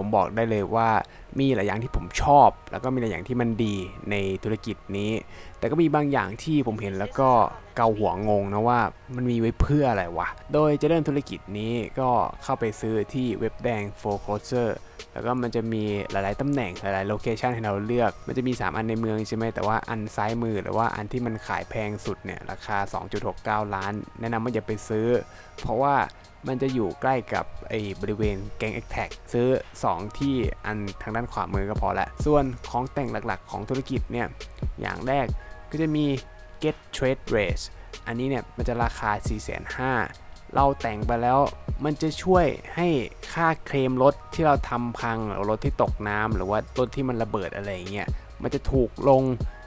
ผมบอกได้เลยว่ามีหลายอย่างที่ผมชอบ แล้วก็มีหลายอย่างที่มันดีในธุรกิจนี้ แต่ก็มีบางอย่างที่ผมเห็นแล้วก็เกาหัวงงนะว่ามันมีไว้เพื่ออะไรวะ โดยจะเริ่มธุรกิจนี้ก็เข้าไปซื้อที่เว็บแดง foreclosure แล้วก็มันจะมีหลาย ๆ ตำแหน่งหลาย ๆ โลเคชันให้เราเลือก มันจะมี 3 อันในเมืองใช่ไหม แต่ว่าอันซ้ายมือหรือว่าอันที่มันขายแพงสุดเนี่ย ราคา 2.69 ล้าน แนะนำว่าอย่าไปซื้อ เพราะว่า มันจะอยู่ใกล้กับไอ้บริเวณแกง a t กแท็ซื้อ 2 ที่อันทางด้านขวามือก็พอละ ส่วนของแต่งหลักๆ ของธุรกิจเนี่ย อย่างแรกก็จะมี get trade rates อันนี้เนี่ยมันจะราคา 4,500เราแต่งไปแล้วมันจะช่วยให้ค่าเคลมรถที่เราทำพังหรือรถที่ตกน้ำหรือว่ารถที่มันระเบิดอะไรเงี้ย มันจะถูกลง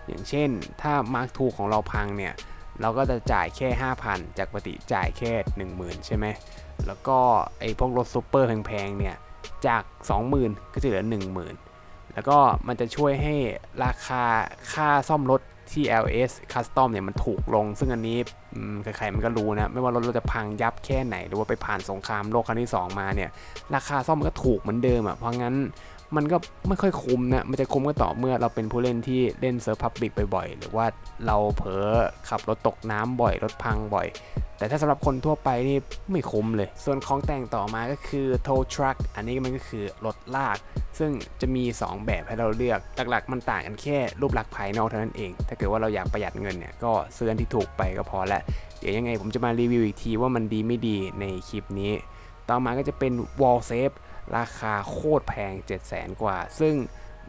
อย่างเช่น ถ้ามาร์คทูของเราพังเนี่ย เราก็จะจ่ายแค่ 5,000 จากปกติจ่ายแค่ 10,000 ใช่ไหม แล้วก็ไอ้พวกรถซูเปอร์แพงๆเนี่ย จาก 20,000 ก็จะเหลือ 10,000 แล้วก็มันจะช่วยให้ราคาค่าซ่อมรถที่ LS Custom เนี่ยมันถูกลง ซึ่งอันนี้ใครๆมันก็รู้นะ ไม่ว่ารถเราจะพังยับแค่ไหน หรือว่าไปผ่านสงครามโลกครั้งที่ 2 มาเนี่ย ราคาซ่อมมันก็ถูกเหมือนเดิมอะ่ะ เพราะงั้น มันก็ไม่ค่อยคุ้มนะ มันจะคุ้มก็ต่อเมื่อเราเป็นผู้เล่นที่เล่นเซิร์ฟพับบิกบ่อยๆ หรือว่าเราเผลอขับรถตกน้ำบ่อย รถพังบ่อย แต่ถ้าสำหรับคนทั่วไปนี่ไม่คุ้มเลย ส่วนของแต่งต่อมาก็คือ tow truck อันนี้มันก็คือรถลาก ซึ่งจะมี 2 แบบให้เราเลือก หลักๆ มันต่างกันแค่รูปลักษณ์ภายนอกเท่านั้นเอง ถ้าเกิดว่าเราอยากประหยัดเงินเนี่ยก็ซื้ออันที่ถูกไปก็พอละ เดี๋ยวยังไงผมจะมารีวิวอีกทีว่ามันดีไม่ดีในคลิปนี้ ต่อมาก็จะเป็น wall safe ราคาโคตรแพง 7 0 0 0 0 กว่า ซึ่ง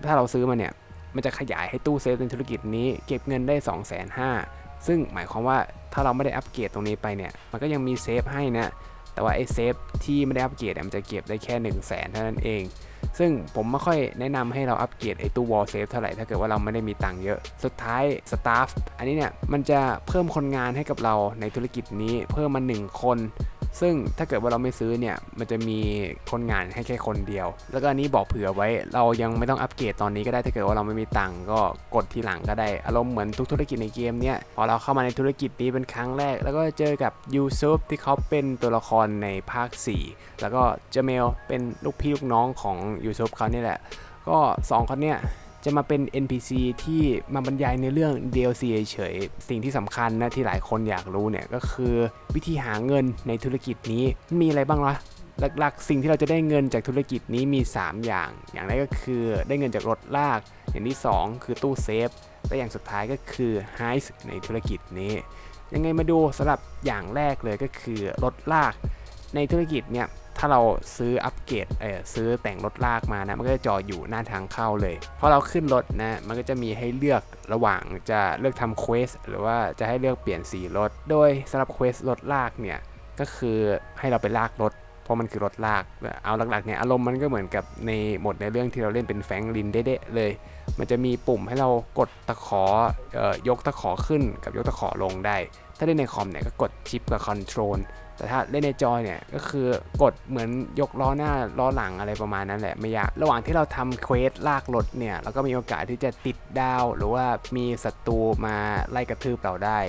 ถ้าเราซื้อมาเนี่ย มันจะขยายให้ตู้เซฟในธุรกิจนี้เก็บเงินได้ 2 5 0 0 0ซึ่งหมายความว่าถ้าเราไม่ได้อัปเกรดตรงนี้ไปเนี่ย มันก็ยังมีเซฟให้นะ แต่ว่าไอ้เซฟที่ไม่ได้อัปเกรดมันจะเก็บได้แค่ 1 0 0 0 0แสนเท่านั้นเอง ซึ่งผมไม่ค่อยแนะนำให้เราอัปเกรดไอ้ตู้ wall safe เท่าไหร่ ถ้าเกิดว่าเราไม่ได้มีตังค์เยอะ สุดท้าย staff อันนี้เนี่ย มันจะเพิ่มคนงานให้กับเราในธุรกิจนี้เพิ่มมา 1 คน ซึ่งถ้าเกิดว่าเราไม่ซื้อเนี่ยมันจะมีคนงานให้แค่คนเดียว แล้วก็อันนี้บอกเผื่อไว้เรายังไม่ต้องอัปเกรดตอนนี้ก็ได้ถ้าเกิดว่าเราไม่มีตังค์ก็กดทีหลังก็ได้ อารมณ์เหมือนทุกธุรกิจในเกมเนี่ยพอเราเข้ามาในธุรกิจนี้เป็นครั้งแรก แล้วก็เจอกับยูซุปที่เขาเป็นตัวละครในภาค 4 แล้วก็เจเมลเป็นลูกพี่ลูกน้องของยูซุปเขานี่แหละ ก็ 2 คนเนี่ย จะมาเป็น NPC ที่มาบรรยายในเรื่อง DLC เฉยๆสิ่งที่สำคัญนะที่หลายคนอยากรู้เนี่ยก็คือวิธีหาเงินในธุรกิจนี้มีอะไรบ้างวะหลักๆ สิ่งที่เราจะได้เงินจากธุรกิจนี้มี 3 อย่าง อย่างแรกก็คือได้เงินจากรถลาก อย่างที่ 2 คือตู้เซฟ และอย่างสุดท้ายก็คือไฮส์ในธุรกิจนี้ ยังไงมาดูสำหรับอย่างแรกเลยก็คือรถลาก ในธุรกิจเนี่ย ถ้าเราซื้ออัปเกรดเออซื้อแต่งรถลากมานะ มันก็จะจอดอยู่หน้าทางเข้าเลยพอเราขึ้นรถนะ มันก็จะมีให้เลือกระหว่างจะเลือกทำเควสหรือว่าจะให้เลือกเปลี่ยนสีรถ โดยสำหรับเควสรถลากเนี่ย ก็คือให้เราไปลากรถเพราะมันคือรถลาก เอาหลักๆเนี่ยอารมณ์มันก็เหมือนกับในหมดในเรื่องที่เราเล่นเป็นแฟงลินเด้ๆเลย มันจะมีปุ่มให้เรากดตะขอยกตะขอขึ้นกับยกตะขอลงได้ ถ้าเล่นในคอมเนี่ยก็กดชิปกับคอนโทรล แต่ถ้าเล่นในจอยเนี่ยก็คือกดเหมือนยกล้อหน้าล้อหลังอะไรประมาณนั้นแหละไม่ยาก ระหว่างที่เราทำเควสลากรถเนี่ยเราก็มีโอกาสที่จะติดดาว หรือว่ามีศัตรูมาไล่กระทืบเราได้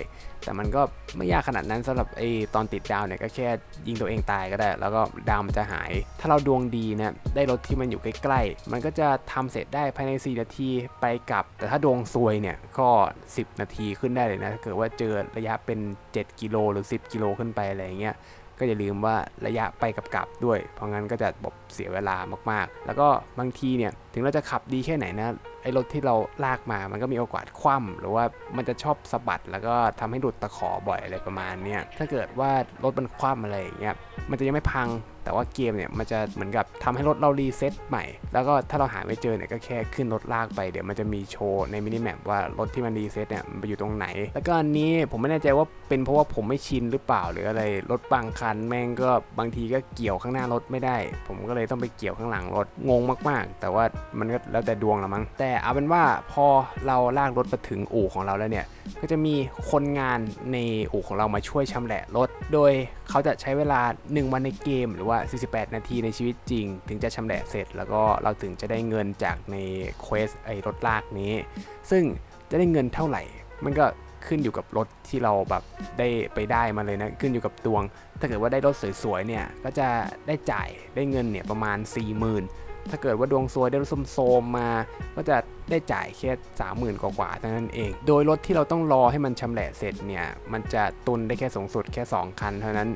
แต่มันก็ไม่ยากขนาดนั้นสำหรับไอตอนติดดาวเนี่ยก็แค่ยิงตัวเองตายก็ได้ แล้วก็ดาวมันจะหาย ถ้าเราดวงดีเนี่ยได้รถที่มันอยู่ใกล้ๆ มันก็จะทำเสร็จได้ภายใน 4 นาทีไปกลับ แต่ถ้าดวงซวยเนี่ยก็ 10 นาทีขึ้นได้เลยนะถ้าเกิดว่าเจอระยะเป็น 7 กิโลหรือ 10 กิโลขึ้นไปอะไรเงี้ยก็อย่าลืมว่าระยะไปกับกลับด้วย เพราะงั้นก็จะบบเสียเวลามากๆ แล้วก็บางทีเนี่ย ถึงเราจะขับดีแค่ไหนนะไอ้รถที่เราลากมามันก็มีโอกาสคว่ำหรือว่ามันจะชอบสะบัดแล้วก็ทำให้หลุดตะขอบ่อยอะไรประมาณนี้ถ้าเกิดว่ารถมันคว่ำอะไรอย่างเงี้ยมันจะยังไม่พังแต่ว่าเกมเนี่ยมันจะเหมือนกับทำให้รถเรารีเซ็ตใหม่ แล้วก็ถ้าเราหาไม่เจอเนี่ยก็แค่ขึ้นรถลากไปเดี๋ยวมันจะมีโชว์ในมินิแมปว่ารถที่มันรีเซ็ตเนี่ยมันไปอยู่ตรงไหน แล้วก็อันนี้ผมไม่แน่ใจว่าเป็นเพราะว่าผมไม่ชินหรือเปล่าหรืออะไรรถบางคันแม่งก็บางทีก็เกี่ยวข้างหน้ารถไม่ได้ ผมก็เลยต้องไปเกี่ยวข้างหลังรถงงมาก ๆ แต่ว่ามันก็แล้วแต่ดวงละมั้ง แต่เอาเป็นว่าพอเราลากรถไปถึงอู่ของเราแล้วเนี่ย ก็จะมีคนงานในอู่ของเรามาช่วยชำแหละรถ โดยเขาจะใช้เวลา 1 วันในเกมหรือว่า 48 นาทีในชีวิตจริง ถึงจะชำแหละเสร็จ แล้วก็เราถึงจะได้เงินจากในเควสไอ้รถลากนี้ ซึ่งจะได้เงินเท่าไหร่ มันก็ขึ้นอยู่กับรถที่เราแบบได้ไปได้มาเลยนะขึ้นอยู่กับดวง ถ้าเกิดว่าได้รถสวยๆเนี่ยก็จะได้จ่ายได้เงินเนี่ยประมาณ 40,000 ถ้าเกิดว่าดวงซวยได้รถโซมมา ก็จะได้จ่ายแค่สามหมื่นกว่าๆเท่านั้นเอง โดยรถที่เราต้องรอให้มันชำแหละเสร็จเนี่ย มันจะตุนได้แค่สูงสุดแค่ 2 คันเท่านั้น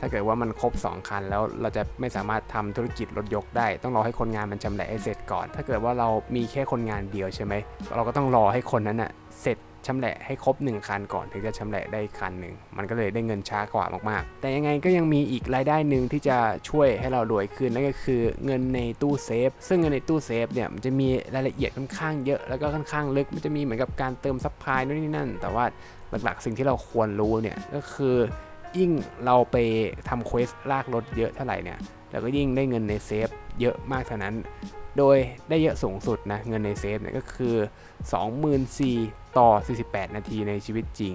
ถ้าเกิดว่ามันครบ 2 คันแล้วเราจะไม่สามารถทำธุรกิจรถยกได้ ต้องรอให้คนงานมันชำแหละให้เสร็จก่อน ถ้าเกิดว่าเรามีแค่คนงานเดียวใช่ไหม เราก็ต้องรอให้คนนั้นอะเสร็จ ชำแหละให้ครบ 1 คันก่อนถึงจะชำแหละได้คันหนึ่งมันก็เลยได้เงินช้ากว่ามากๆ แต่ยังไงก็ยังมีอีกรายได้หนึ่งที่จะช่วยให้เรารวยขึ้นนั่นก็คือเงินในตู้เซฟซึ่งเงินในตู้เซฟเนี่ยมันจะมีรายละเอียดค่อนข้างเยอะแล้วก็ค่อนข้างลึกมันจะมีเหมือนกับการเติมซัพพลายนู่นนี่นั่น แต่ว่าหลักๆสิ่งที่เราควรรู้เนี่ยก็คือยิ่งเราไปทำเควสลากรถเยอะเท่าไหร่เนี่ยเราก็ยิ่งได้เงินในเซฟเยอะมากเท่านั้น โดยได้เยอะสูงสุดนะเงินในเซฟเนี่ยก็คือ 24,000 ต่อ 48 นาทีในชีวิตจริง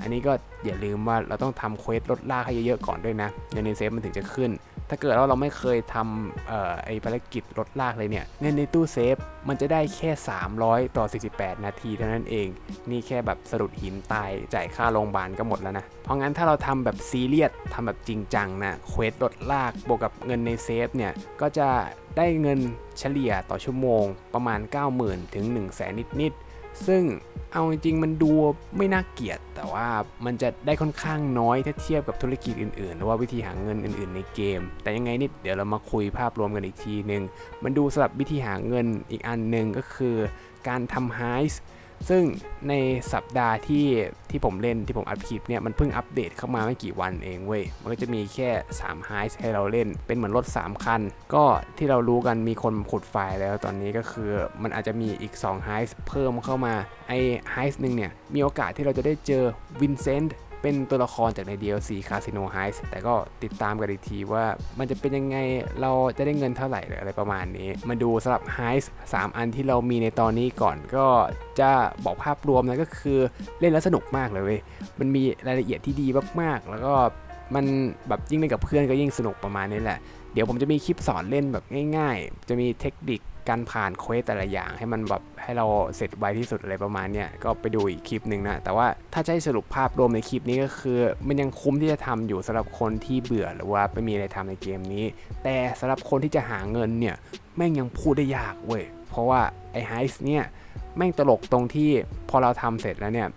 อันนี้ก็อย่าลืมว่าเราต้องทำเควสลดลากให้เยอะๆก่อนด้วยนะเงินในเซฟมันถึงจะขึ้น ถ้าเกิดว่าเราไม่เคยทำเอ่อไอภารกิจลดลากเลยเนี่ยเงินในตู้เซฟมันจะได้แค่ 300 ต่อ 48 นาทีเท่านั้นเอง นี่แค่แบบสะดุดหินตายจ่ายค่าโรงพยาบาลก็หมดแล้วนะ เพราะงั้นถ้าเราทำแบบซีเรียสทำแบบจริงจังนะเควสลดลากบวกกับเงินในเซฟเนี่ยก็จะ ได้เงินเฉลี่ยต่อชั่วโมงประมาณ 90,000 ถึง 1 0 0 0 0แสนนิดๆ ซึ่งเอาจริงๆมันดูไม่น่าเกลียด แต่ว่ามันจะได้ค่อนข้างน้อยถ้าเทียบกับธุรกิจอื่นๆ หรือว่าวิธีหาเงินอื่นๆในเกม แต่ยังไงนิดเดี๋ยวเรามาคุยภาพรวมกันอีกทีหนึ่งมันดูสำหรับวิธีหาเงินอีกอันหนึ่งก็คือการทำไฮส์ ซึ่งในสัปดาห์ที่ที่ผมเล่นที่ผมอัดคลิปเนี่ยมันเพิ่งอัปเดตเข้ามาไม่กี่วันเองเว้ย มันก็จะมีแค่3 h i ให้เราเล่น เป็นเหมือนรถ 3 คัน ก็ที่เรารู้กันมีคนขุดไฟล์แล้วตอนนี้ก็คือมันอาจจะมีอีก2 h i เพิ่มเข้ามา ไอไฮส์หนึ่งเนี่ยมีโอกาสที่เราจะได้เจอวินเซนต์ เป็นตัวละครจากใน DLC Casino Heist แต่ก็ติดตามกันอีกทีว่ามันจะเป็นยังไงเราจะได้เงินเท่าไหร่หรืออะไรประมาณนี้ มาดูสำหรับ Heist 3 อันที่เรามีในตอนนี้ก่อนก็จะบอกภาพรวมนะก็คือเล่นแล้วสนุกมากเลยเว้ยมันมีรายละเอียดที่ดีมากๆ แล้วก็มันแบบยิ่งเล่นกับเพื่อนก็ยิ่งสนุกประมาณนี้แหละ เดี๋ยวผมจะมีคลิปสอนเล่นแบบง่าย ๆ จะมีเทคนิคการผ่านเควสแต่ละอย่างให้มันแบบให้เราเสร็จไวที่สุดอะไรประมาณเนี้ยก็ไปดูอีกคลิปหนึ่งนะ แต่ว่าถ้าจะให้สรุปภาพรวมในคลิปนี้ก็คือ มันยังคุ้มที่จะทำอยู่สำหรับคนที่เบื่อหรือว่าไม่มีอะไรทำในเกมนี้ แต่สำหรับคนที่จะหาเงินเนี่ยแม่งยังพูดได้ยากเว้ยเพราะว่าไอ้ไฮส์เนี่ยแม่งตลกตรงที่พอเราทำเสร็จแล้วเนี่ย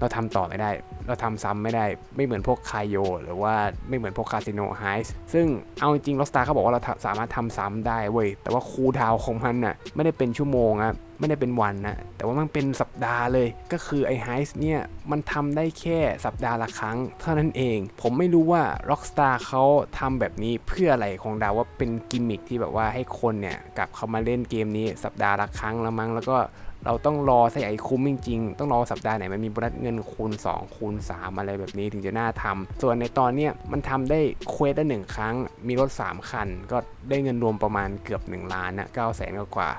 เราทำต่อไม่ได้ เราทำซ้ำไม่ได้ ไม่เหมือนพวกคายโยหรือว่าไม่เหมือนพวกคาสิโนไฮส์ซึ่งเอาจริงๆลอสตาร์เขาบอกว่าเราสามารถทำซ้ำได้เว้ย แต่ว่าคูลดาวของมันน่ะไม่ได้เป็นชั่วโมงอะไม่ได้เป็นวันนะ แต่ว่ามันเป็นสัปดาห์เลย ก็คือไอ้ไฮส์เนี่ย มันทำได้แค่สัปดาห์ละครั้ง เท่านั้นเอง ผมไม่รู้ว่า Rockstar เขาทำแบบนี้เพื่ออะไรของดาวว่าเป็นกิมมิคที่แบบว่าให้คนเนี่ยกลับเข้ามาเล่นเกมนี้สัปดาห์ละครั้งละมั้ง แล้วก็ เราต้องรอส่ไอ้คุ้มจริง ๆ ต้องรอสัปดาห์ไหนมันมีโบนัสเงินคูณ 2 คูณ 3 อะไรแบบนี้ถึงจะน่าทำส่วนในตอนเนี้ยมันทำได้เควสได้หนึ่งครั้ง มีรถ 3 คัน ก็ได้เงินรวมประมาณเกือบ 1 ล้านนะ9แสนกว่า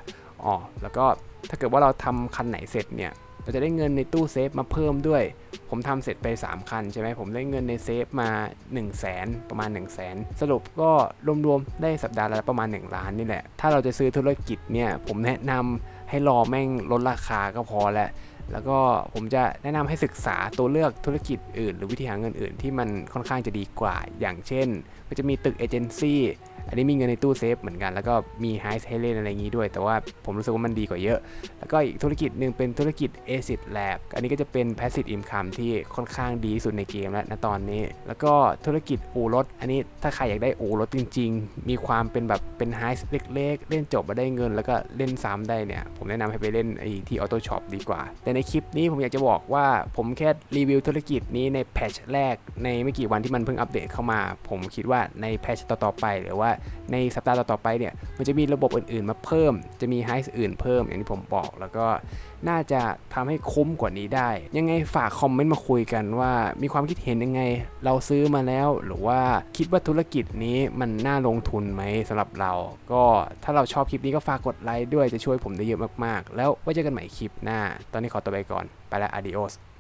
อ๋อแล้วก็ถ้าเกิดว่าเราทำคันไหนเสร็จเนี่ยเราจะได้เงินในตู้เซฟมาเพิ่มด้วย ผมทำเสร็จไป 3 คันใช่ไหม ผมได้เงินในเซฟมา 1 0 0 0 0แสนประมาณ 1 0 0 0 0แสนสรุปก็รวมๆ ได้สัปดาห์ละประมาณ 1 ล้านนี่แหละ ถ้าเราจะซื้อธุรกิจเนี่ย ผมแนะนำ ให้รอแม่งลดราคาก็พอแล้วแล้วก็ผมจะแนะนำให้ศึกษาตัวเลือกธุรกิจอื่น หรือวิธีหาเงินอื่นที่มันค่อนข้างจะดีกว่า อย่างเช่น มันจะมีตึกเอเจนซี่ อันนี้มีเงินในตู้เซฟเหมือนกัน แล้วก็มีไฮส์ให้เล่นอะไรอย่างนี้ด้วย แต่ว่าผมรู้สึกว่ามันดีกว่าเยอะ แล้วก็อีกธุรกิจหนึ่งเป็นธุรกิจ ACID Lab อันนี้ก็จะเป็น Passive Income ที่ค่อนข้างดีสุดในเกมแล้วณตอนนี้ แล้วก็ธุรกิจอู่รถ อันนี้ถ้าใครอยากได้อู่รถจริง ๆ มีความเป็นแบบเป็นไฮส์เล็กๆ เล่นจบมาได้เงิน แล้วก็เล่นซ้ำได้เนี่ย ผมแนะนำให้ไปเล่นไอ้ที่ Auto Shop ดีกว่า แต่ในคลิปนี้ผมอยากจะบอกว่าผมแค่รีวิวธุรกิจนี้ในแพทชแรกในไม่กี่วันที่มันเพิ่งอัปเดตเข้ามา ผมคิดว่าในแพทชต่อๆไปหรือว่าในสัปดาห์ต่อๆไปเนี่ยมันจะมีระบบอื่นๆมาเพิ่ม จะมีไฮส์อื่นเพิ่มอย่างที่ผมบอก แล้วก็น่าจะทำให้คุ้มกว่านี้ได้ ยังไงฝากคอมเมนต์มาคุยกันว่ามีความคิดเห็นยังไง เราซื้อมาแล้ว หรือว่าคิดว่าธุรกิจนี้มันน่าลงทุนไหมสำหรับเรา ก็ถ้าเราชอบคลิปนี้ก็ฝากกดไลค์ด้วยจะช่วยผมได้เยอะมากๆ แล้วไว้เจอกันใหม่คลิปหน้า ตอนนี้ขอตัวไปก่อน ไปแล้ว adios